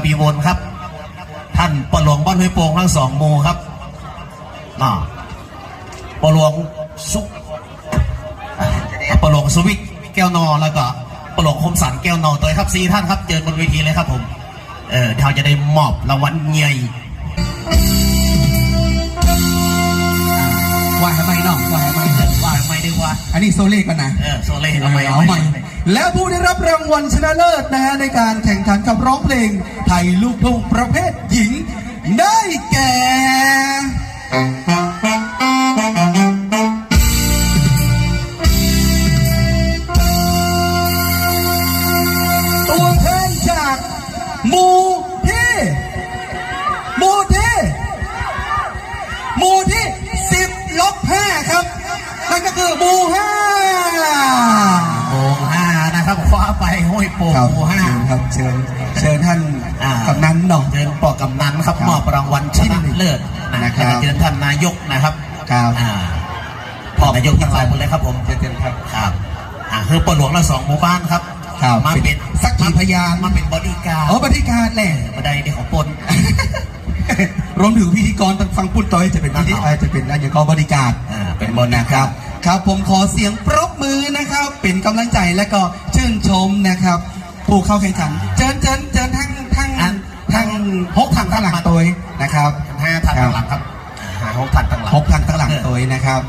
ระบี่วนครับ ท่านปะหลวงบ้านห้วยโป่งทั้งสองหมู่ครับอ่าปะหลวงสุอ่าปะหลวงสุวิทย์แก้วนอแล้วก็ปะหลวงคมสันแก้วนอตัวครับสี่ท่านครับเจอบนเวทีเลยครับผมเออเราจะได้มอบรางวัลใหญ่ว่าทำไมเนาะว่าทำไมว่าไม่ได้ว่า อันนี้โซเล่กันนะเออโซเล่เอาทำใหไมม่เอาใหม่ และผู้ได้รับรางวัลชนะเลิศนะฮะในการแข่งขันกับร้องเพลงไทยลูกทุ่งประเภทหญิง ได้แก่ตัวแทนจากมู ปห้วยโป่งครับหมู่ห้าครับเชิญเชิญท่านอ่า กำนันเนาะเชิญปอกำนันครับครับมอบรางวัลชนะเลิศนะนะคครัรับบเชิญท่านนายกนะครับครับ อ่าพ่อนายกทั้งหลายหมดเลยครับผมเชิญเชิญครับ ครับอ่าคือปหลวงละสองหมู่บ้านครับครับมาเป็นสักกี่พยาน มาเป็นบริการอ๋อบริการแหละมาได้ที่ของปน รวมถึงพิธีกรฟังพูดต่อยจะเป็นพิธีครับเอ่อจะเป็นนายกบริการอ่าเป็นบริการนะครับ ครับผมขอเสียงปรบมือนะครับ เป็นกำลังใจและก็ ชื่นชมนะครับ ผู้เข้าแข่งขัน เจิญเจิญเจิญทั้งทั้งทั้งหกทางข้างหลังตัวนะครับห้าท่านข้างหลังครับห้าหกท่านข้างหลังหกทางข้างหลังตัวนะครับ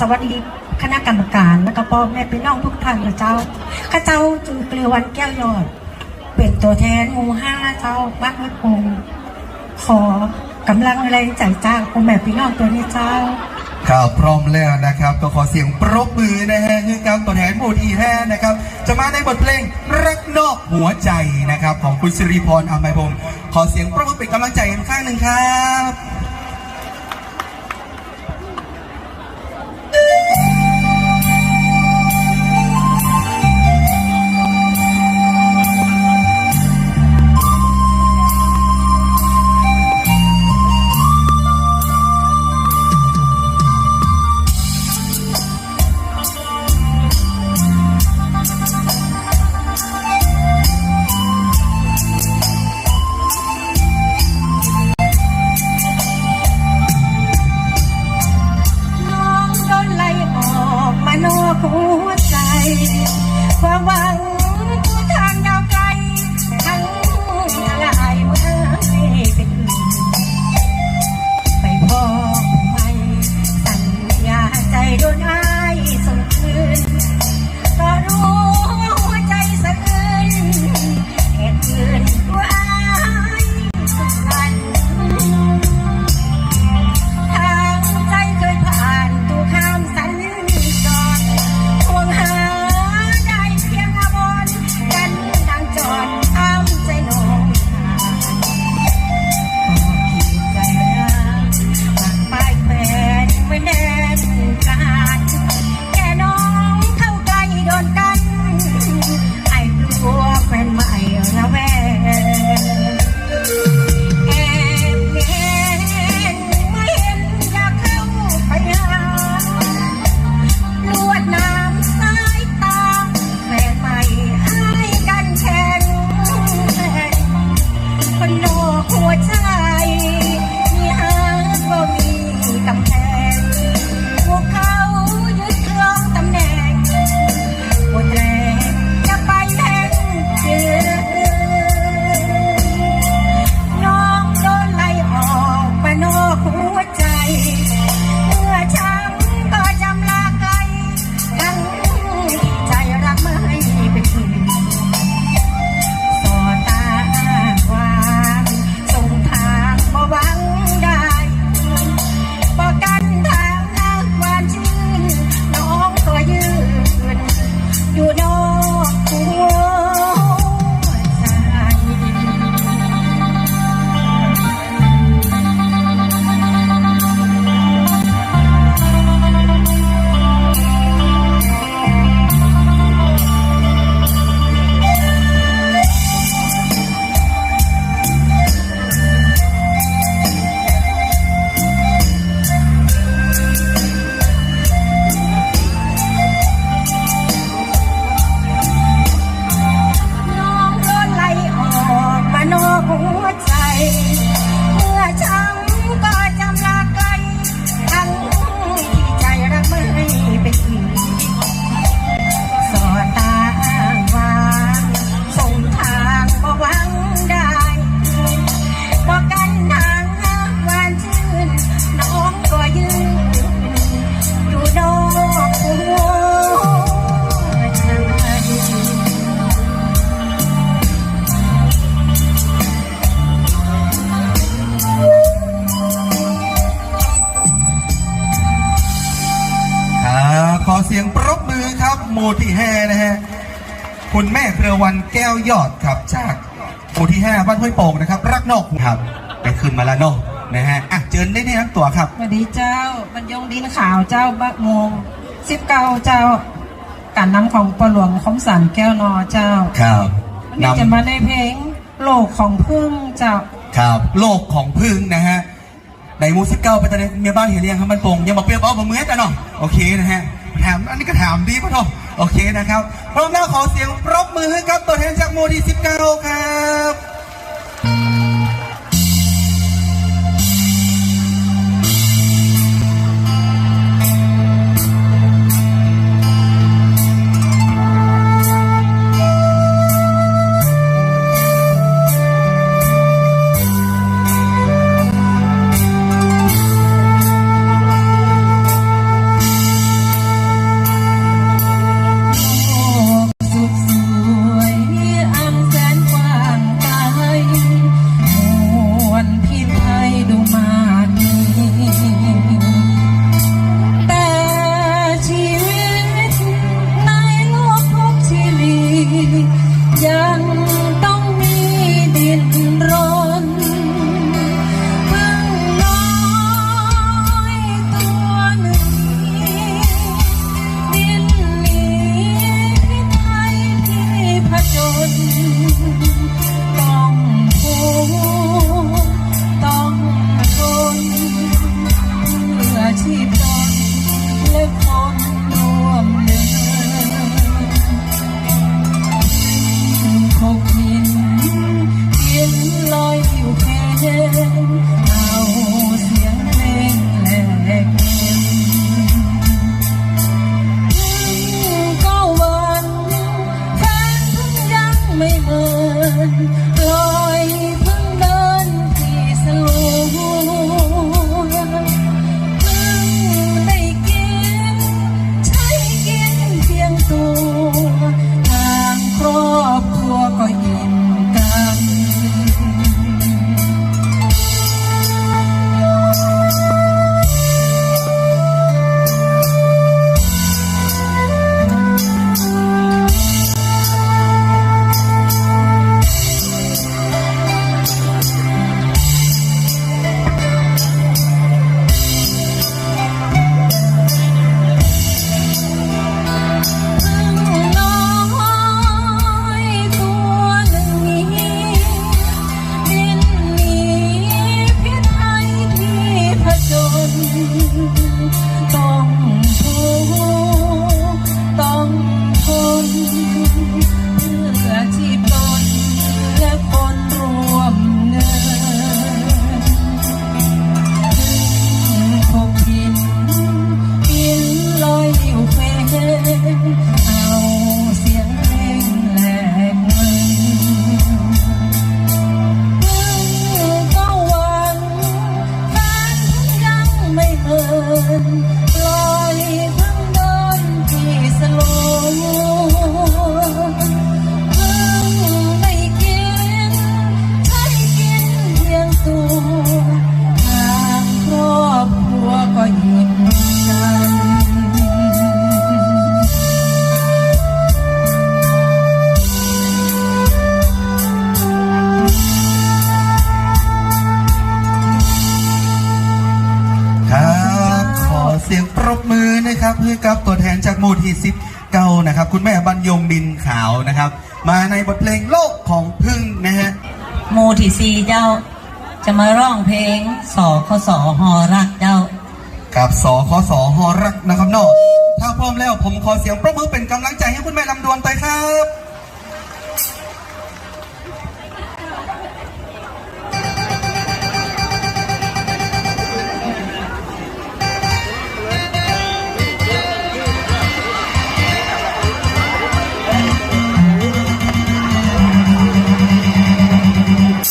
สวัสดีคณะกรรมการและก็พ่อแม่พี่น้องทุกท่านนะเจ้าข้าเจ้าจือเกลือวันแก้วยอด เป็นตัวแทนหมู่ห้าเจ้าบ้านห้วยโปงขอกำลังแรงใจจ้าพ่อแม่พี่น้องตัวนี้เจ้าข่าวพร้อมแล้วนะครับก็ขอเสียงปรบมือนะฮะคือการตัวแทนหมู่ที่ห้นะครับ จะมาในบทเพลงรักนอกหัวใจนะครับ ของคุณสิริพรอามไมพงศ์ขอเสียงปรบมือเป็นกำลังใจอีกข้างหนึ่งครับ วันแก้วยอดครับจากหมู่ที่ห้าบ้านห้วยโป่งนะครับ รักนอกครับไปขึ้นมาแล้วเนาะนะฮะอะเจิญได้แนะนำตัวครับ สวัสดีเจ้าบรรยงดินขาวเจ้าบะโมงสิบเก้าเจ้าการนำของปหลวงคมสันแก้วนอเจ้าครับวันนี้จะมาในเพลงโลกของพึ่งเจ้าครับโลกของพึ่งนะฮะในหมูสิบเก้าไปตอนนี้เมียบ้านเห็นเรียงครับมันโป่งยังมาเปรี้ยวเอามาเมือแต่เนาะโอเคนะฮะถามอันนี้ก็ถามดีป่ะเนาะ โอเคนะครับพร้อมแล้วขอเสียงปรบมือให้กับตัวแทนจากโมดีสิบเก้าครับ heaven มาในบทเพลงโลกของพึ่งนะฮะมูทีซีเจ้า จะมาร้องเพลงสอขสอหอรักเจ้า กับสอขสอหอรักนะครับนอกถ้าพร้อมแล้วผมขอเสียงประมือเป็นกำลังใจให้คุณแม่ลำดวนไปครับ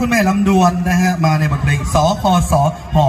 คุณแม่ลำดวนนะฮะมาในบทเพลงสคสหอ